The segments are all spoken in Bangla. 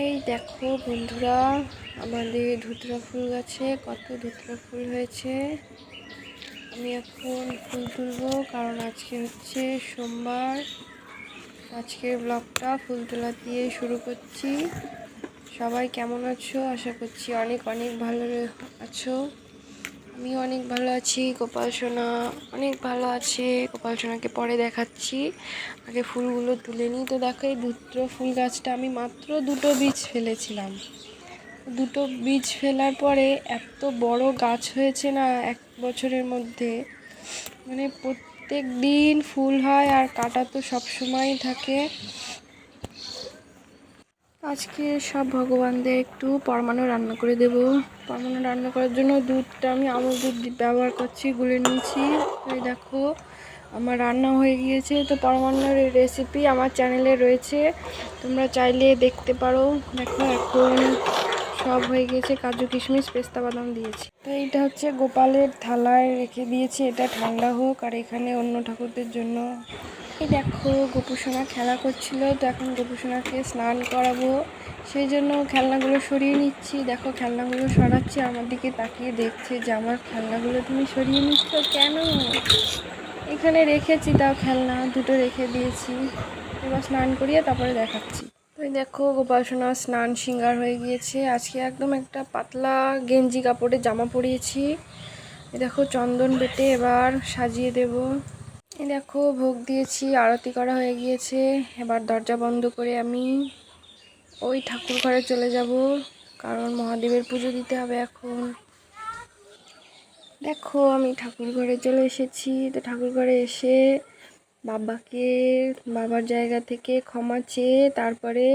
এই দেখো বন্ধুরা, আমাদের ধুতরা ফুল গাছে কত ধুতরা ফুল হয়েছে। আমি এখন ফুল তুলবো, কারণ আজকে হচ্ছে সোমবার। আজকের ব্লগটা ফুল তোলা দিয়ে শুরু করছি। সবাই কেমন আছো? আশা করছি অনেক অনেক ভালো আছো। আমি অনেক ভালো আছি, গোপাল সোনা। অনেক ভালো আছে, গোপাল সোনাকে পরে দেখাচ্ছি। আগে ফুলগুলো তুলে নিই। তো দেখো এই দুটো ফুল গাছটা আমি মাত্র দুটো বীজ ফেলেছিলাম। দুটো বীজ ফেলার পরে এত বড় গাছ হয়েছে না এক বছরের মধ্যে। মানে প্রত্যেক দিন ফুল হয় আর কাটা তো সবসময়ই থাকে। আজকে সব ভগবানদের একটু পরমাণু রান্না করে দেব। পরমাণু রান্না করার জন্য দুধটা আমি আমল দুধ ব্যবহার করছি, গুলে নিয়েছি। এই দেখো, আমার রান্না হয়ে গিয়েছে। তো পরমাণুর রেসিপি আমার চ্যানেলে রয়েছে। তোমরা চাইলে দেখতে পারো। দেখো, এখন সব হয়ে গিয়েছে। কাজু কিশমিশ, পেস্তা বাদাম দিয়েছি। তো এইটা হচ্ছে গোপালের থালায় রেখে দিয়েছি। এটা ঠান্ডা হোক, আর এখানে অন্য ঠাকুরদের জন্য এই দেখো গোপুসোনা খেলা করছিল। তো এখন গোপুসোনাকে স্নান করাবো। সেই জন্য খেলনাগুলো সরিয়ে নিচ্ছি। দেখো খেলনাগুলো সরাচ্ছি, আমার দিকে তাকিয়ে দেখছে যে আমার খেলনাগুলো তুমি সরিয়ে নিচ্ছ কেন? এখানে রেখেছি তাও খেলনা, দুটো রেখে দিয়েছি। এবার স্নান করিয়ে তারপরে দেখাচ্ছি। তো দেখো গোপাল সোনা স্নান সিঙ্গার হয়ে গিয়েছে। আজকে একদম একটা পাতলা গেঞ্জি কাপড়ে জামা পরিয়েছি। দেখো চন্দন বেটে এবার সাজিয়ে দেবো। দেখো, ভোগ দিয়েছি, আরতি করা হয়ে গিয়েছে। এবার দরজা বন্ধ করে আমি ওই ঠাকুর ঘরে চলে যাব, কারণ মহাদেবের পুজো দিতে হবে এখন। দেখো, আমি ঠাকুর ঘরে চলে এসেছি। তো ঠাকুর ঘরে এসে বাবাকে বাবার জায়গা থেকে ক্ষমা চেয়ে তারপরে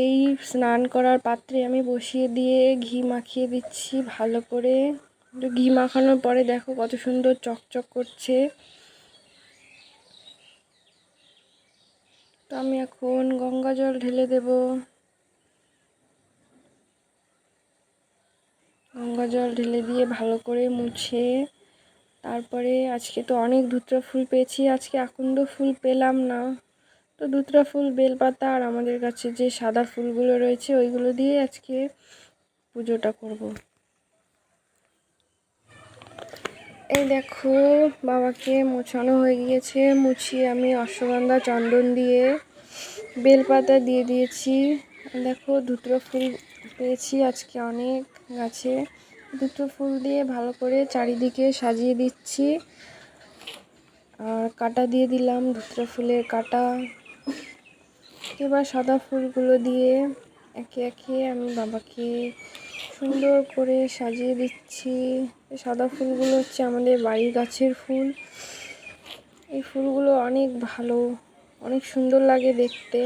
এই স্নান করার পাত্রে আমি বসিয়ে দিয়ে ঘি মাখিয়ে দিচ্ছি ভালো করে। ঘি মাখানোর পরে দেখো কত সুন্দর চকচক করছে। তো আমি এখন গঙ্গা জল ঢেলে দেব। গঙ্গা জল ঢেলে দিয়ে ভালো করে মুছে তারপরে আজকে তো অনেক ধুতরা ফুল পেয়েছি, আজকে আকন্দ ফুল পেলাম না। তো ধুতরা ফুল, বেলপাতা আর আমাদের কাছে যে সাদা ফুলগুলো রয়েছে, ওইগুলো দিয়ে আজকে পুজোটা করব। এই দেখো, বাবাকে মোছানো হয়ে গিয়েছে। মুছিয়ে আমি অশ্বগন্ধা চন্দন দিয়ে বেলপাতা দিয়ে দিয়েছি। দেখো, দুটো ফুল পেয়েছি আজকে অনেক গাছে। দুটো ফুল দিয়ে ভালো করে চারিদিকে সাজিয়ে দিচ্ছি। আর কাটা দিয়ে দিলাম দুটো ফুলের কাটা। এবার সাদা ফুলগুলো দিয়ে একে একে আমি বাবাকে সুন্দর করে সাজিয়ে দিচ্ছি। সাদা ফুলগুলো হচ্ছে আমাদের বাড়ির গাছের ফুল। এই ফুলগুলো অনেক ভালো, অনেক সুন্দর লাগে দেখতে।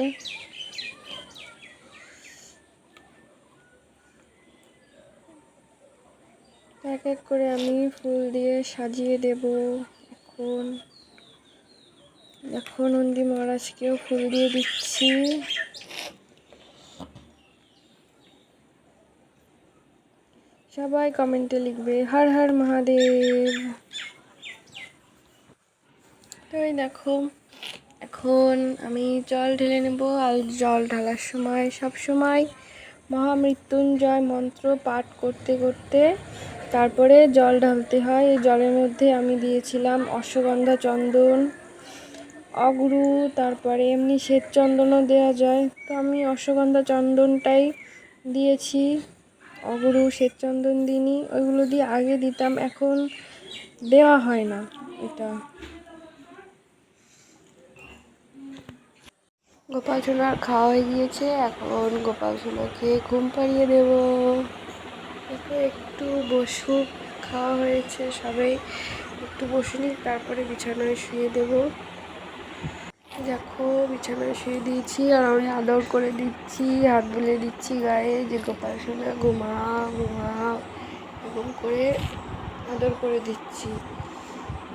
এক এক করে আমি ফুল দিয়ে সাজিয়ে দেব এখন। এখন নন্দী মহারাজকেও ফুল দিয়ে দিচ্ছি। সবাই কমেন্টে লিখবে, হর হর মহাদেব। তো এই দেখো, এখন আমি জল ঢেলে নেব। আর জল ঢালার সময়, সব সময় মহামৃত্যুঞ্জয় মন্ত্র পাঠ করতে করতে তারপরে জল ঢালতে হয়। এই জলের মধ্যে আমি দিয়েছিলাম অশ্বগন্ধা চন্দন, অগুরু, তারপরে এমনি শ্বেত চন্দনও দেওয়া যায়। তো আমি অশ্বগন্ধা চন্দনটাই দিয়েছি। অগুরু শ্বেত চন্দন দিইনি, ওইগুলো দিয়ে আগে দিতাম, এখন দেওয়া হয় না এটা। গোপাল সোনার খাওয়া হয়ে গিয়েছে, এখন গোপাল সোনাকে ঘুম পাড়িয়ে দেব। একটু বসুক খাওয়া হয়েছে সবাই একটু বসে তারপরে বিছানায় শুয়ে দেব। দেখো, বিছানায় শুয়ে দিয়েছি আর আমি আদর করে দিচ্ছি, হাত বুলে দিচ্ছি গায়ে যে গোপাল সোনা, ঘুমা ঘুমা, এরকম করে আদর করে দিচ্ছি।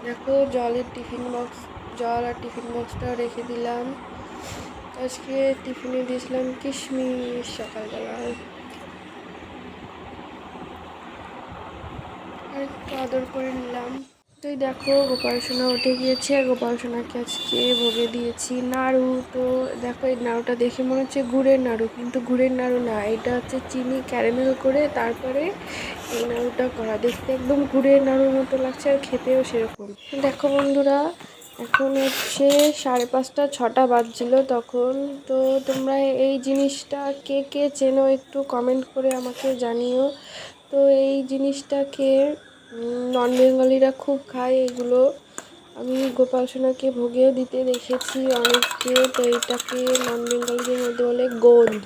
দেখো, জলের টিফিন বক্স, জল আর টিফিন বক্সটাও রেখে দিলাম। আজকে টিফিনে দিয়েছিলাম কিশমিশ সকালবেলায় আর একটু আদর করে নিলাম। এই দেখো, গোপাল সোনা উঠে গিয়েছে। গোপাল সোনাকে আজকে ভোগে দিয়েছি নাড়ু। তো দেখো, এই নাড়ুটা দেখে মনে হচ্ছে গুড়ের নাড়ু, কিন্তু গুড়ের নাড়ু না। এটা হচ্ছে চিনি, ক্যারামেল করে তারপরে এই নাড়ুটা করা। দেখতে একদম গুড়ের নাড়ুর মতো লাগছে আর খেতেও সেরকম। দেখো বন্ধুরা, এখন হচ্ছে সাড়ে পাঁচটা, ছটা বাজছিল তখন। তো তোমরা এই জিনিসটা কে কে চেনো একটু কমেন্ট করে আমাকে জানিও। তো এই জিনিসটাকে নন বেঙ্গলিরা খুব খায় এগুলো। আমি গোপাল সোনাকে ভোগেও দিতে দেখেছি অনেককে, তো এটাকে নন বেঙ্গলিদের মধ্যে বলে গোন্দ।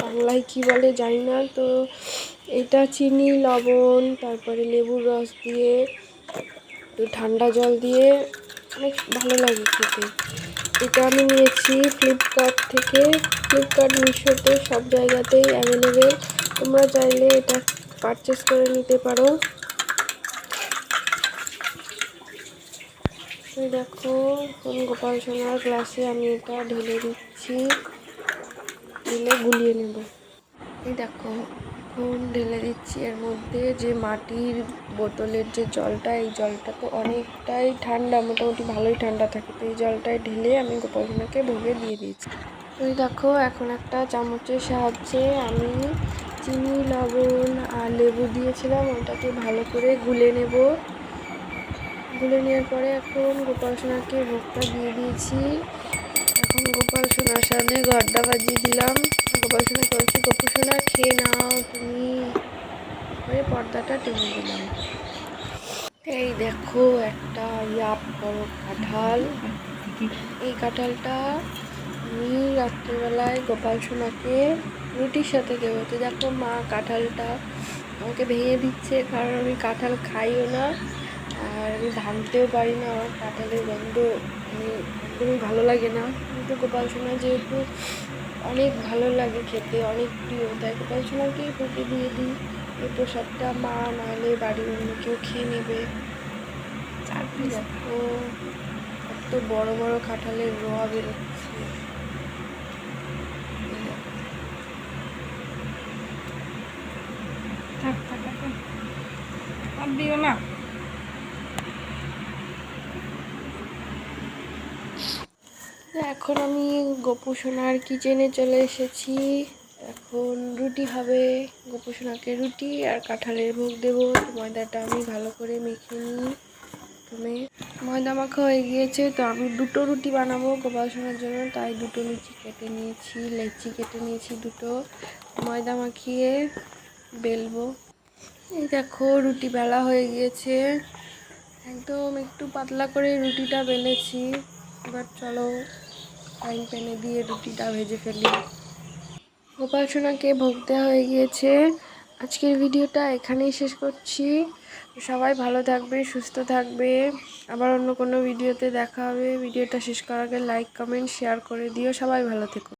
বাংলায় কী বলে জানি না, তো এটা চিনি, লবণ, তারপরে লেবুর রস দিয়ে একটু ঠান্ডা জল দিয়ে অনেক ভালো লাগে খেতে। এটা আমি নিয়েছি ফ্লিপকার্ট থেকে। ফ্লিপকার্ট মিশোতে সব জায়গাতেই অ্যাভেলেবেল তোমরা চাইলে এটা পারচেস করে নিতে পারো। দেখো গোপাল সোনার গ্লাসে আমি এটা ঢেলে দিচ্ছি। ঢেলে গুলিয়ে নেব। এই দেখো, এখন ঢেলে দিচ্ছি এর মধ্যে যে মাটির বোতলের যে জলটা, এই জলটা তো অনেকটাই ঠান্ডা, মোটামুটি ভালোই ঠান্ডা থাকে। তো এই জলটাই ঢেলে আমি গোপাল সোনাকে ভোগে দিয়ে দিয়েছি তুই দেখো, এখন একটা চামচের সাহায্যে আমি চিনি, লবণ আর লেবু দিয়েছিলাম। ওটাকে ভালো করে গুলে নেব। গুলে নেওয়ার পরে এখন গোপাল সোনাকে ভোগটা দিয়ে দিয়েছি। এখন গোপাল সোনার সামনে গড্ডা বাজিয়ে দিলাম। গোপাল সোনা বলছি গোপাল সোনা, খেয়ে নাও, তুমি করে পর্দাটা টেনে দিলাম। এই দেখো, একটা ইয়াপ বড় কাঁঠাল। এই কাঁঠালটা আমি রাত্রিবেলায় গোপাল সোনাকে রুটির সাথে দেবো। তো দেখো মা কাঁঠালটা আমাকে ভেঙে দিচ্ছে, কারণ আমি কাঁঠাল খাইও না। আর আমি ভাঙতেও পারি না আমার কাঁঠালের গন্ধ মানে একদমই ভালো লাগে না। কিন্তু গোপাল সোনা যেহেতু অনেক ভালো লাগে খেতে অনেক প্রিয় তাই গোপাল সোনাকেই ভোগে দিয়ে দিই। এই প্রসাদটা মা নাহলে বাড়ির অন্য কেউ খেয়ে নেবে। চারটি দেখো কত বড় বড় কাঁঠালের রোয়া বেরোচ্ছে। থাক থাক দিও না। এখন আমি গোপু সোনার কিচেনে চলে এসেছি। এখন রুটি হবে। গোপু সোনাকে রুটি আর কাঁঠালের ভোগ দেবো। ময়দাটা আমি ভালো করে মেখে নিই প্রথমে। ময়দা মাখা হয়ে গিয়েছে, তো আমি দুটো রুটি বানাবো গোপাল সোনার জন্য। তাই দুটো লুচি কেটে নিয়েছি, লেচি কেটে নিয়েছি দুটো। ময়দা মাখিয়ে বেলবো। এই দেখো, রুটি বেলা হয়ে গিয়েছে। একদম একটু পাতলা করে রুটিটা বেলেছি। এবার চলো ফ্রাইং প্যানে দিয়ে রুটিটা ভেজে ফেলি। উপাসনাকে ভুগতে হয়ে গিয়েছে। আজকের ভিডিওটা এখানেই শেষ করছি। সবাই ভালো থাকবে, সুস্থ থাকবে। আবার অন্য কোনো ভিডিওতে দেখা হবে। ভিডিওটা শেষ করার আগে লাইক কমেন্ট শেয়ার করে দিও। সবাই ভালো থেকো।